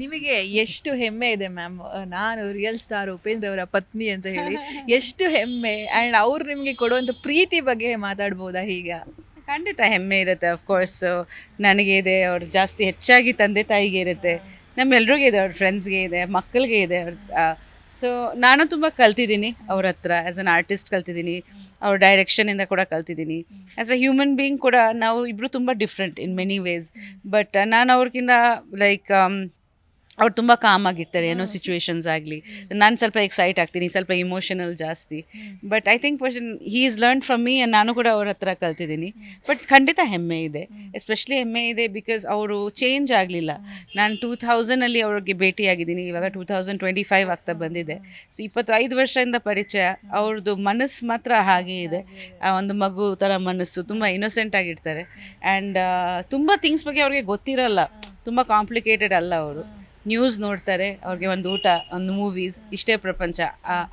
ನಿಮಗೆ ಎಷ್ಟು ಹೆಮ್ಮೆ ಇದೆ ಮ್ಯಾಮ್ ನಾನು ರಿಯಲ್ ಸ್ಟಾರ್ ಉಪೇಂದ್ರ ಅವರ ಪತ್ನಿ ಅಂತ ಹೇಳಿ ಎಷ್ಟು ಹೆಮ್ಮೆ. ಆ್ಯಂಡ್ ಅವ್ರು ನಿಮಗೆ ಕೊಡುವಂಥ ಪ್ರೀತಿ ಬಗ್ಗೆ ಮಾತಾಡ್ಬೋದಾ ಈಗ? ಖಂಡಿತ ಹೆಮ್ಮೆ ಇರುತ್ತೆ ಅಫ್ಕೋರ್ಸ್ ನನಗೆ ಇದೆ ಅವ್ರು ಜಾಸ್ತಿ ಹೆಚ್ಚಾಗಿ ತಂದೆ ತಾಯಿಗೆ ಇರುತ್ತೆ. ನಮ್ಮೆಲ್ರಿಗೂ ಇದೆ ಅವ್ರ ಫ್ರೆಂಡ್ಸ್ಗೆ ಇದೆ ಮಕ್ಕಳಿಗೆ ಇದೆ. ಅವ್ರ ಸೊ ನಾನು ತುಂಬ ಕಲ್ತಿದ್ದೀನಿ ಅವ್ರ ಹತ್ರ. ಆ್ಯಸ್ ಅನ್ ಆರ್ಟಿಸ್ಟ್ ಕಲ್ತಿದ್ದೀನಿ. ಅವ್ರ ಡೈರೆಕ್ಷನಿಂದ ಕೂಡ ಕಲ್ತಿದ್ದೀನಿ. ಆ್ಯಸ್ ಅ ಹ್ಯೂಮನ್ ಬೀಯಿಂಗ್ ಕೂಡ ನಾವು ಇಬ್ಬರು ತುಂಬ different in many ways but ನಾನು ಅವ್ರಿಗಿಂತ ಲೈಕ್ ಅವ್ರು ತುಂಬ ಕಾಮ್ ಆಗಿರ್ತಾರೆ ಏನೋ ಸಿಚುವೇಶನ್ಸ್ ಆಗಲಿ. ನಾನು ಸ್ವಲ್ಪ ಎಕ್ಸೈಟ್ ಆಗ್ತೀನಿ ಸ್ವಲ್ಪ ಇಮೋಷನಲ್ ಜಾಸ್ತಿ. But I think person he is learn from me ನಾನು ಕೂಡ ಅವ್ರ ಹತ್ರ ಕಲ್ತಿದ್ದೀನಿ. ಬಟ್ ಖಂಡಿತ ಹೆಮ್ಮೆ ಇದೆ. ಎಸ್ಪೆಷಲಿ ಹೆಮ್ಮೆ ಇದೆ ಬಿಕಾಸ್ ಅವರು ಚೇಂಜ್ ಆಗಲಿಲ್ಲ. ನಾನು ಟೂ ಥೌಸಂಡಲ್ಲಿ ಅವ್ರಿಗೆ ಭೇಟಿಯಾಗಿದ್ದೀನಿ ಇವಾಗ ಟೂ ಥೌಸಂಡ್ ಟ್ವೆಂಟಿ ಫೈವ್ ಆಗ್ತಾ ಬಂದಿದೆ. ಸೊ ಇಪ್ಪತ್ತೈದು ವರ್ಷದಿಂದ ಪರಿಚಯ ಅವ್ರದ್ದು ಮನಸ್ಸು ಮಾತ್ರ ಹಾಗೇ ಇದೆ. ಆ ಒಂದು ಮಗು ಥರ ಮನಸ್ಸು ತುಂಬ ಇನ್ನೊಸೆಂಟ್ ಆಗಿರ್ತಾರೆ. ಆ್ಯಂಡ್ ತುಂಬ ಥಿಂಗ್ಸ್ ಬಗ್ಗೆ ಅವ್ರಿಗೆ ಗೊತ್ತಿರಲ್ಲ. ತುಂಬ ಕಾಂಪ್ಲಿಕೇಟೆಡ್ ಅಲ್ಲ ಅವರು. ನ್ಯೂಸ್ ನೋಡ್ತಾರೆ ಅವ್ರಿಗೆ ಒಂದು ಊಟ ಒಂದು ಮೂವೀಸ್ ಇಷ್ಟೇ ಪ್ರಪಂಚ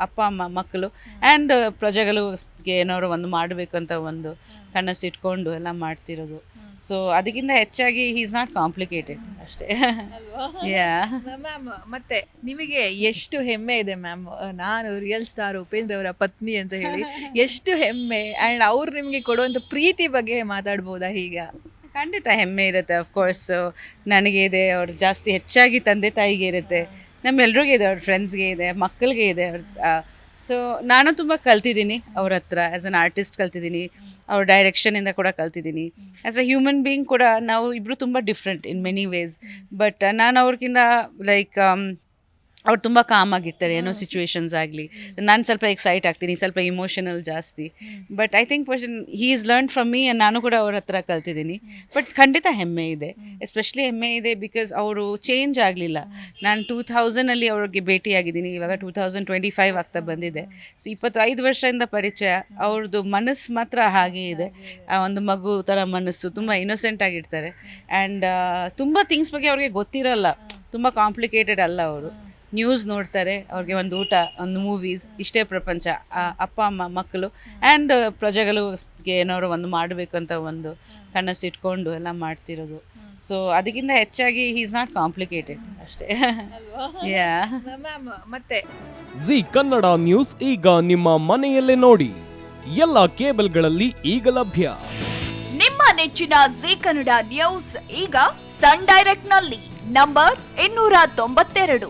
ಅಪ್ಪ ಅಮ್ಮ ಮಕ್ಕಳು ಆ್ಯಂಡ್ ಪ್ರಜೆಗಳು ಏನಾದ್ರು ಒಂದು ಮಾಡಬೇಕು ಅಂತ ಒಂದು ಕನಸಿಟ್ಕೊಂಡು ಎಲ್ಲ ಮಾಡ್ತಿರೋದು. ಸೊ ಅದಕ್ಕಿಂತ ಹೆಚ್ಚಾಗಿ ಹೀ ಇಸ್ ನಾಟ್ ಕಾಂಪ್ಲಿಕೇಟೆಡ್ ಅಷ್ಟೇ ಯಾ ಮ್ಯಾಮ್ ಮತ್ತೆ ನಿಮಗೆ ಎಷ್ಟು ಹೆಮ್ಮೆ ಇದೆ ಮ್ಯಾಮ್ ನಾನು ರಿಯಲ್ ಸ್ಟಾರ್ ಉಪೇಂದ್ರ ಅವರ ಪತ್ನಿ ಅಂತ ಹೇಳಿ ಎಷ್ಟು ಹೆಮ್ಮೆ ಆ್ಯಂಡ್ ಅವ್ರು ನಿಮಗೆ ಕೊಡುವಂಥ ಪ್ರೀತಿ ಬಗ್ಗೆ ಮಾತಾಡ್ಬೋದಾ ಈಗ? ಖಂಡಿತ ಹೆಮ್ಮೆ ಇರುತ್ತೆ ಅಫ್ಕೋರ್ಸ್ ನನಗೆ ಇದೆ, ಅವ್ರು ಜಾಸ್ತಿ ಹೆಚ್ಚಾಗಿ ತಂದೆ ತಾಯಿಗೆ ಇರುತ್ತೆ. ನಮ್ಮೆಲ್ರಿಗೂ ಇದೆ, ಅವ್ರ ಫ್ರೆಂಡ್ಸ್ಗೆ ಇದೆ, ಮಕ್ಕಳಿಗೆ ಇದೆ, ಅವ್ರ ಸೊ ನಾನು ತುಂಬ ಕಲ್ತಿದ್ದೀನಿ ಅವ್ರ ಹತ್ರ. ಆ್ಯಸ್ ಅನ್ ಆರ್ಟಿಸ್ಟ್ ಕಲ್ತಿದ್ದೀನಿ, ಅವ್ರ ಡೈರೆಕ್ಷನಿಂದ ಕೂಡ ಕಲ್ತಿದ್ದೀನಿ. ಆ್ಯಸ್ ಅ ಹ್ಯೂಮನ್ ಬೀಯಿಂಗ್ ಕೂಡ ನಾವು ಇಬ್ಬರು ತುಂಬ different in many ways but ನಾನು ಅವ್ರಿಗಿಂತ ಲೈಕ್ ಅವ್ರು ತುಂಬ ಕಾಮ್ ಆಗಿರ್ತಾರೆ ಏನೋ ಸಿಚುವೇಶನ್ಸ್ ಆಗಲಿ. ನಾನು ಸ್ವಲ್ಪ ಎಕ್ಸೈಟ್ ಆಗ್ತೀನಿ ಸ್ವಲ್ಪ ಇಮೋಷನಲ್ ಜಾಸ್ತಿ. But I think person he is learn from me ನಾನು ಕೂಡ ಅವ್ರ ಹತ್ರ ಕಲ್ತಿದ್ದೀನಿ. ಬಟ್ ಖಂಡಿತ ಹೆಮ್ಮೆ ಇದೆ. ಎಸ್ಪೆಷಲಿ ಹೆಮ್ಮೆ ಇದೆ ಬಿಕಾಸ್ ಅವರು ಚೇಂಜ್ ಆಗಲಿಲ್ಲ. ನಾನು ಟೂ ಥೌಸಂಡಲ್ಲಿ ಅವ್ರಿಗೆ ಭೇಟಿಯಾಗಿದ್ದೀನಿ ಇವಾಗ ಟೂ ಥೌಸಂಡ್ ಟ್ವೆಂಟಿ ಫೈವ್ ಆಗ್ತಾ ಬಂದಿದೆ. ಸೊ ಇಪ್ಪತ್ತೈದು ವರ್ಷದಿಂದ ಪರಿಚಯ ಅವ್ರದ್ದು ಮನಸ್ಸು ಮಾತ್ರ ಹಾಗೇ ಇದೆ. ಆ ಒಂದು ಮಗು ಥರ ಮನಸ್ಸು ತುಂಬ ಇನ್ನೊಸೆಂಟ್ ಆಗಿರ್ತಾರೆ. ಆ್ಯಂಡ್ ತುಂಬ ಥಿಂಗ್ಸ್ ಬಗ್ಗೆ ಅವ್ರಿಗೆ ಗೊತ್ತಿರಲ್ಲ. ತುಂಬ ಕಾಂಪ್ಲಿಕೇಟೆಡ್ ಅಲ್ಲ ಅವರು. ನ್ಯೂಸ್ ನೋಡ್ತಾರೆ ಅವ್ರಿಗೆ ಒಂದು ಊಟ ಒಂದು ಮೂವೀಸ್ ಇಷ್ಟೇ ಪ್ರಪಂಚ ಅಪ್ಪ ಅಮ್ಮ ಮಕ್ಕಳು ಆ್ಯಂಡ್ ಪ್ರಜೆಗಳು ಏನಾದ್ರು ಒಂದು ಮಾಡಬೇಕು ಅಂತ ಒಂದು ಕನಸಿಟ್ಕೊಂಡು ಎಲ್ಲ ಮಾಡ್ತಿರೋದು. ಸೊ ಅದಕ್ಕಿಂತ ಹೆಚ್ಚಾಗಿ ಹೀ ಇಸ್ ನಾಟ್ ಕಾಂಪ್ಲಿಕೇಟೆಡ್ ಅಷ್ಟೇ. ಯಾ ಮತ್ತೆ? ಜಿ ಕನ್ನಡ ನ್ಯೂಸ್ ಈಗ ನಿಮ್ಮ ಮನೆಯಲ್ಲೇ ನೋಡಿ. ಎಲ್ಲ ಕೇಬಲ್ಗಳಲ್ಲಿ ಈಗ ಲಭ್ಯ. ನಿಮ್ಮ ನೆಚ್ಚಿನ ಜಿ ಕನ್ನಡ ನ್ಯೂಸ್ ಈಗ ಸನ್ ಡೈರೆಕ್ಟ್ನಲ್ಲಿ ನಂಬರ್ ಇನ್ನೂರ ತೊಂಬತ್ತೆರಡು.